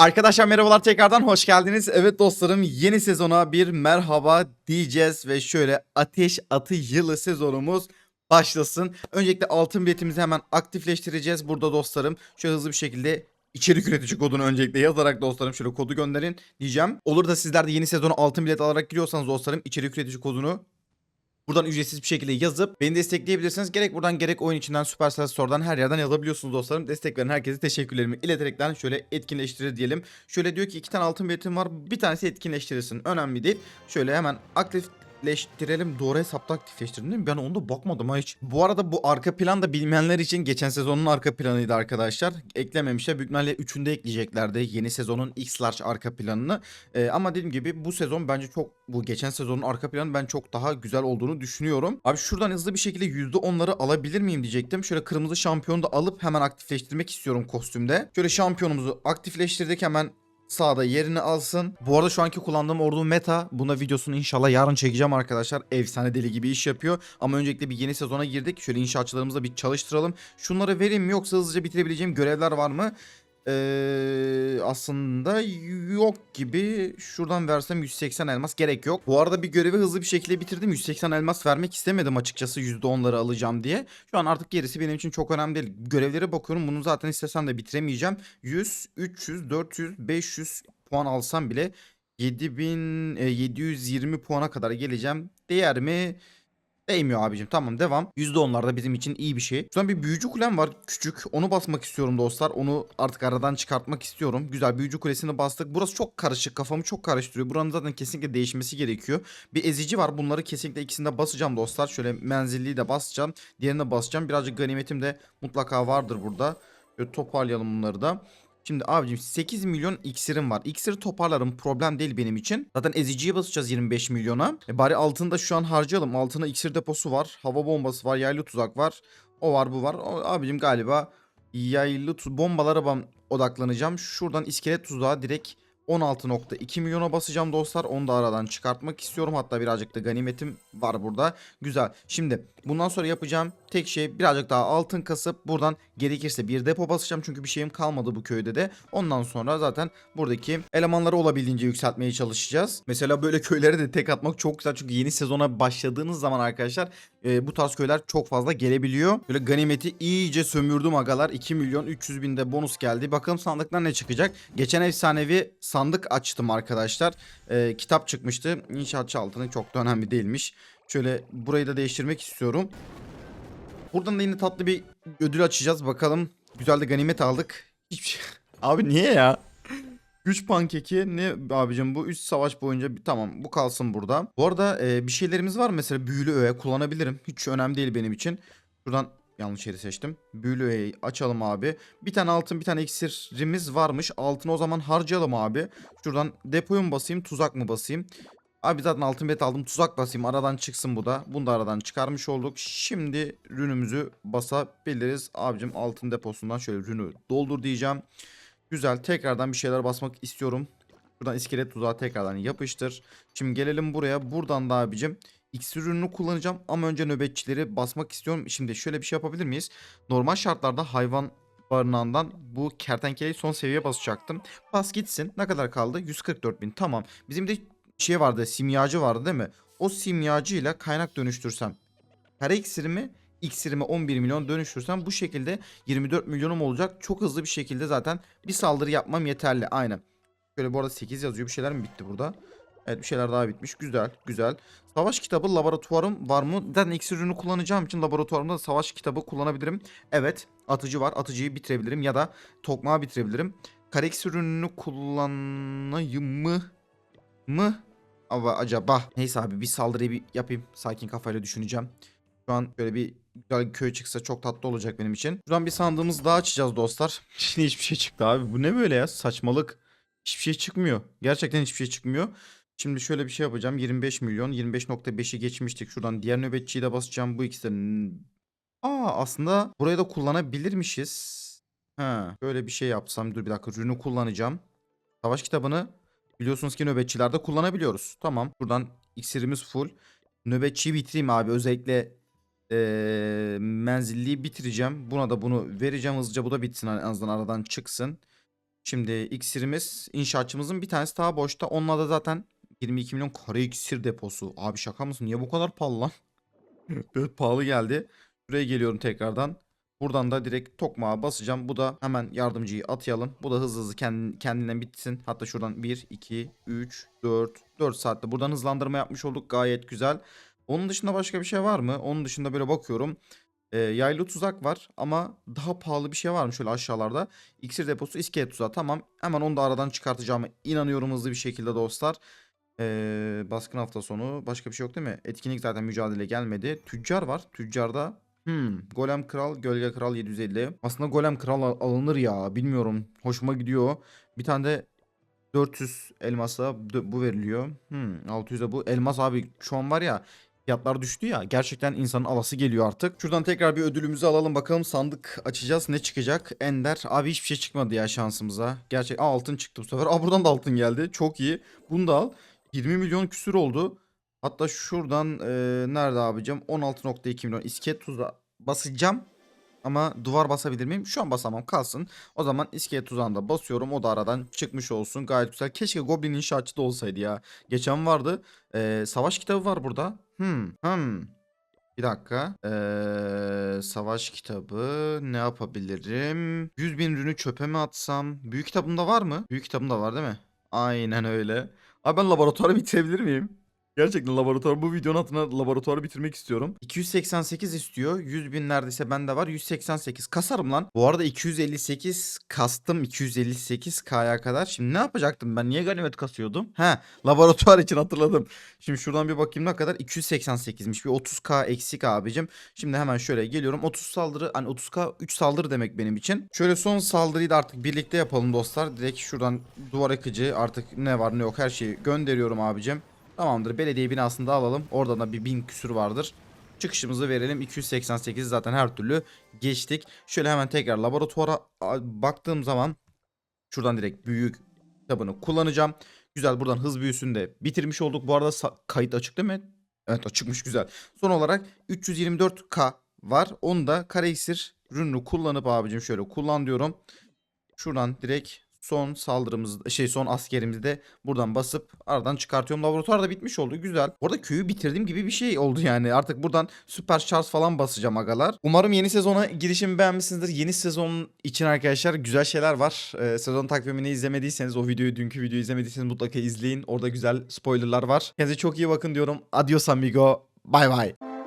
Arkadaşlar merhabalar tekrardan hoş geldiniz. Evet dostlarım yeni sezona bir merhaba diyeceğiz ve şöyle ateş atı yılı sezonumuz başlasın. Öncelikle altın biletimizi hemen aktifleştireceğiz burada dostlarım. Şöyle hızlı bir şekilde içerik üretici kodunu öncelikle yazarak dostlarım şöyle kodu gönderin diyeceğim. Olur da sizler de yeni sezona altın bilet alarak giriyorsanız dostlarım içerik üretici kodunu Buradan ücretsiz bir şekilde yazıp beni destekleyebilirsiniz. Gerek buradan gerek oyun içinden Supercell Store'dan her yerden yazabiliyorsunuz dostlarım. Destek veren herkese teşekkürlerimi ileterekten şöyle etkinleştirir diyelim. Şöyle diyor ki iki tane altın biletim var. Bir tanesi etkinleştirilsin. Önemli değil. Şöyle hemen aktifleştirelim. Doğru hesapta aktifleştirdim değil mi? Ben onda bakmadım ha hiç. Bu arada bu arka plan da bilmeyenler için geçen sezonun arka planıydı arkadaşlar. Eklememişler. Büyük ihtimalle 3'ünde ekleyeceklerdi. Yeni sezonun X-Large arka planını. Ee, ama dediğim gibi bu sezon bence çok bu geçen sezonun arka planı ben çok daha güzel olduğunu düşünüyorum. Abi şuradan hızlı bir şekilde %10'ları alabilir miyim diyecektim. Şöyle kırmızı şampiyonu da alıp hemen aktifleştirmek istiyorum kostümde. Şöyle şampiyonumuzu aktifleştirdik hemen sağda yerini alsın. Bu arada şu anki kullandığım ordu meta. Buna videosunu inşallah yarın çekeceğim arkadaşlar. Efsane deli gibi iş yapıyor. Ama öncelikle bir yeni sezona girdik. Şöyle inşaatçılarımızı bir çalıştıralım. Şunları vereyim mi yoksa hızlıca bitirebileceğim görevler var mı? Ee, aslında yok gibi. Şuradan versem 180 elmas gerek yok. Bu arada bir görevi hızlı bir şekilde bitirdim. 180 elmas vermek istemedim açıkçası %10'ları alacağım diye. Şu an artık gerisi benim için çok önemli değil. Görevlere bakıyorum. Bunu zaten istesem de bitiremeyeceğim. 100, 300, 400, 500 puan alsam bile 7720 puana kadar geleceğim. Değer mi? Değmiyor abicim. Tamam devam. %10'larda bizim için iyi bir şey. An bir büyücü kulem var küçük. Onu basmak istiyorum dostlar. Onu artık aradan çıkartmak istiyorum. Güzel büyücü kulesini bastık. Burası çok karışık. Kafamı çok karıştırıyor. Buranın zaten kesinlikle değişmesi gerekiyor. Bir ezici var. Bunları kesinlikle ikisinde basacağım dostlar. Şöyle menzilliyi de basacağım. Diğerini de basacağım. Birazcık ganimetim de mutlaka vardır burada. Böyle toparlayalım bunları da. Şimdi abicim 8 milyon iksirim var. İksiri toparlarım problem değil benim için. Zaten eziciye basacağız 25 milyona. E bari altını da şu an harcayalım. Altına iksir deposu var. Hava bombası var. Yaylı tuzak var. O var bu var. O, abicim galiba yaylı bombalara ben odaklanacağım. Şuradan iskelet tuzağı direkt 16.2 milyona basacağım dostlar. Onu da aradan çıkartmak istiyorum. Hatta birazcık da ganimetim var burada. Güzel. Şimdi bundan sonra yapacağım tek şey birazcık daha altın kasıp buradan gerekirse bir depo basacağım. Çünkü bir şeyim kalmadı bu köyde de. Ondan sonra zaten buradaki elemanları olabildiğince yükseltmeye çalışacağız. Mesela böyle köylere de tek atmak çok güzel. Çünkü yeni sezona başladığınız zaman arkadaşlar e, bu tarz köyler çok fazla gelebiliyor. Böyle ganimeti iyice sömürdüm agalar. 2 milyon 300 binde bonus geldi. Bakalım sandıktan ne çıkacak. Geçen efsanevi sandık açtım arkadaşlar. E, kitap çıkmıştı. İnşaatçı altını çok da önemli değilmiş. Şöyle burayı da değiştirmek istiyorum. Buradan da yine tatlı bir ödül açacağız. Bakalım. Güzel de ganimet aldık. Hiçbir şey... Abi niye ya? Güç pankeki ne abicim bu 3 savaş boyunca tamam bu kalsın burada. Bu arada e, bir şeylerimiz var mesela büyülü öğe kullanabilirim. Hiç önemli değil benim için. Şuradan yanlış yeri seçtim. Büyülü öğeyi açalım abi. Bir tane altın bir tane iksirimiz varmış. Altını o zaman harcayalım abi. Şuradan depoyu mu basayım tuzak mı basayım? Abi zaten altın bet aldım tuzak basayım aradan çıksın bu da. Bunu da aradan çıkarmış olduk. Şimdi rünümüzü basabiliriz. Abicim altın deposundan şöyle rünü doldur diyeceğim. Güzel tekrardan bir şeyler basmak istiyorum. Buradan iskelet tuzağı tekrardan yapıştır. Şimdi gelelim buraya. Buradan da abicim iksir ürünü kullanacağım ama önce nöbetçileri basmak istiyorum. Şimdi şöyle bir şey yapabilir miyiz? Normal şartlarda hayvan barınağından bu kertenkeleyi son seviyeye basacaktım. Bas gitsin. Ne kadar kaldı? 144 bin. Tamam. Bizim de şey vardı simyacı vardı değil mi? O simyacıyla kaynak dönüştürsem. Kara iksirimi iksirime 11 milyon dönüştürsem bu şekilde 24 milyonum olacak. Çok hızlı bir şekilde zaten bir saldırı yapmam yeterli. Aynen. Şöyle bu arada 8 yazıyor. Bir şeyler mi bitti burada? Evet bir şeyler daha bitmiş. Güzel güzel. Savaş kitabı laboratuvarım var mı? Zaten iksir kullanacağım için laboratuvarımda da savaş kitabı kullanabilirim. Evet atıcı var. Atıcıyı bitirebilirim ya da tokmağı bitirebilirim. Kara iksir ürününü kullanayım mı? Mı? Ama acaba. Neyse abi bir saldırıyı bir yapayım. Sakin kafayla düşüneceğim. Şu an böyle bir güzel bir köy çıksa çok tatlı olacak benim için. Şuradan bir sandığımız daha açacağız dostlar. Şimdi hiçbir şey çıktı abi. Bu ne böyle ya? Saçmalık. Hiçbir şey çıkmıyor. Gerçekten hiçbir şey çıkmıyor. Şimdi şöyle bir şey yapacağım. 25 milyon. 25.5'i geçmiştik. Şuradan diğer nöbetçiyi de basacağım. Bu ikisi de... Aa aslında burayı da kullanabilirmişiz. Ha, böyle bir şey yapsam. Dur bir dakika. Rünü kullanacağım. Savaş kitabını biliyorsunuz ki nöbetçilerde kullanabiliyoruz. Tamam. Buradan iksirimiz full. Nöbetçiyi bitireyim abi. Özellikle eee menzilliyi bitireceğim. Buna da bunu vereceğim hızlıca. Bu da bitsin en azından aradan çıksın. Şimdi iksirimiz inşaatçımızın bir tanesi daha boşta. Onunla da zaten 22 milyon kare iksir deposu. Abi şaka mısın? Niye bu kadar pahalı lan? Evet pahalı geldi. Şuraya geliyorum tekrardan. Buradan da direkt tokmağa basacağım. Bu da hemen yardımcıyı atayalım. Bu da hızlı hızlı kend- kendinden bitsin. Hatta şuradan 1, 2, 3, 4, 4 saatte. Buradan hızlandırma yapmış olduk. Gayet güzel. Onun dışında başka bir şey var mı? Onun dışında böyle bakıyorum. Ee, yaylı tuzak var ama daha pahalı bir şey var mı şöyle aşağılarda? İksir deposu iskelet tuzağı. Tamam. Hemen onu da aradan çıkartacağıma inanıyorum hızlı bir şekilde dostlar. Ee, baskın hafta sonu. Başka bir şey yok değil mi? Etkinlik zaten mücadele gelmedi. Tüccar var. Tüccarda hmm, Golem Kral, Gölge Kral 750. Aslında Golem Kral al- alınır ya. Bilmiyorum. Hoşuma gidiyor. Bir tane de 400 elmasa bu veriliyor. Hmm, 600 de bu. Elmas abi şu an var ya fiyatlar düştü ya. Gerçekten insanın alası geliyor artık. Şuradan tekrar bir ödülümüzü alalım bakalım. Sandık açacağız. Ne çıkacak? Ender. Abi hiçbir şey çıkmadı ya şansımıza. Gerçek Aa, altın çıktı bu sefer. Aa buradan da altın geldi. Çok iyi. Bunu da al. 20 milyon küsür oldu. Hatta şuradan eee, nerede abicim? 16.2 milyon iskelet tuzağı basacağım. Ama duvar basabilir miyim? Şu an basamam kalsın. O zaman iskelet tuzağında basıyorum. O da aradan çıkmış olsun. Gayet güzel. Keşke Goblin inşaatçı da olsaydı ya. Geçen vardı. Eee, savaş kitabı var burada. Hmm. Hmm. Bir dakika. Eee, savaş kitabı ne yapabilirim? 100 bin ürünü çöpe mi atsam? Büyük kitabımda var mı? Büyük kitabımda var değil mi? Aynen öyle. Abi ben laboratuvarı bitirebilir miyim? Gerçekten laboratuvar bu videonun altına laboratuvarı bitirmek istiyorum. 288 istiyor. 100 bin neredeyse bende var. 188 kasarım lan. Bu arada 258 kastım 258 K'ya kadar. Şimdi ne yapacaktım ben? Niye ganimet kasıyordum? He laboratuvar için hatırladım. Şimdi şuradan bir bakayım ne kadar? 288'miş. Bir 30K eksik abicim. Şimdi hemen şöyle geliyorum. 30 saldırı hani 30K 3 saldırı demek benim için. Şöyle son saldırıyı da artık birlikte yapalım dostlar. Direkt şuradan duvar akıcı artık ne var ne yok her şeyi gönderiyorum abicim. Tamamdır belediye binasında alalım. Orada da bir bin küsür vardır. Çıkışımızı verelim. 288 zaten her türlü geçtik. Şöyle hemen tekrar laboratuvara baktığım zaman şuradan direkt büyük kitabını kullanacağım. Güzel buradan hız büyüsünü de bitirmiş olduk. Bu arada kayıt açık değil mi? Evet açıkmış güzel. Son olarak 324K var. Onu da kare iksir ürünü kullanıp abicim şöyle kullan diyorum. Şuradan direkt son saldırımızı şey son askerimizi de buradan basıp aradan çıkartıyorum. Laboratuvar da bitmiş oldu. Güzel. Orada köyü bitirdim gibi bir şey oldu yani. Artık buradan süper şarj falan basacağım agalar. Umarım yeni sezona girişimi beğenmişsinizdir. Yeni sezon için arkadaşlar güzel şeyler var. Ee, sezon takvimini izlemediyseniz o videoyu dünkü videoyu izlemediyseniz mutlaka izleyin. Orada güzel spoilerlar var. Kendinize çok iyi bakın diyorum. Adios amigo. Bay bay.